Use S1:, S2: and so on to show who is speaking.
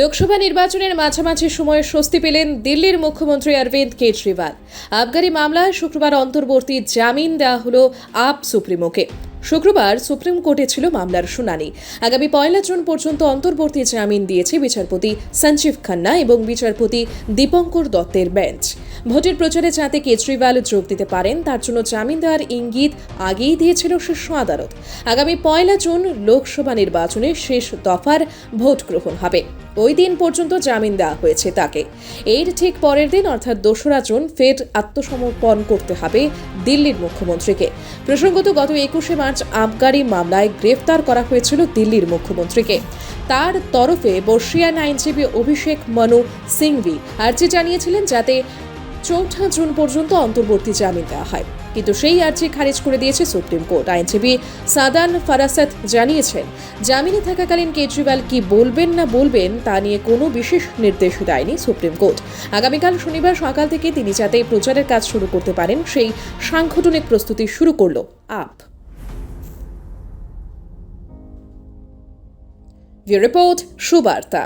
S1: লোকসভা নির্বাচনের মাঝামাঝি সময়ে স্বস্তি পেলেন দিল্লির মুখ্যমন্ত্রী অরবিন্দ কেজরিওয়াল। আবগারি মামলায় শুক্রবার অন্তর্বর্তী জামিন দেওয়া হল আপ সুপ্রিমোকে। শুক্রবার সুপ্রিম কোর্টে ছিল মামলার শুনানি। আগামী পয়লা জুন পর্যন্ত অন্তর্বর্তী জামিন দিয়েছে বিচারপতি সঞ্জীব খান্না এবং বিচারপতি দীপঙ্কর দত্তের বেঞ্চ। ভোটের প্রচারে যাতে কেজরিওয়াল যোগ দিতে পারেন, তার জন্য জামিন দেওয়ার ইঙ্গিত আগেই দিয়েছিল শীর্ষ আদালত। আগামী পয়লা জুন লোকসভা নির্বাচনে শেষ দফার ভোট গ্রহণ হবে। ওই দিন পর্যন্ত জামিন দেওয়া হয়েছে তাকে। এর ঠিক পরের দিন, অর্থাৎ দোসরা জুন, ফের আত্মসমর্পণ করতে হবে দিল্লির মুখ্যমন্ত্রীকে। প্রসঙ্গত, গত একুশে মার্চ আবগারি মামলায় গ্রেফতার করা হয়েছিল দিল্লির মুখ্যমন্ত্রীকে। তার তরফে বর্ষিয়ান আইনজীবী অভিষেক মনু সিংভি আর্জি জানিয়েছিলেন, যাতে চৌঠা জুন পর্যন্ত অন্তর্বর্তী জামিন দেওয়া হয়। কিন্তু সেই আর্জি খারিজ করে দিয়েছে সুপ্রিম কোর্ট। আইনজীবী সাদান ফারাসাত জানিয়েছেন, জামিনে থাকাকালীন কেজরিওয়াল কি বলবেন না বলবেন তা নিয়ে কোনো বিশেষ নির্দেশ দেয়নি সুপ্রিম কোর্ট। আগামীকাল শনিবার সকাল থেকে তিনি যাতে প্রচারের কাজ শুরু করতে পারেন, সেই সাংগঠনিক প্রস্তুতি শুরু করল আপ। রিপোর্ট, সুবার্তা।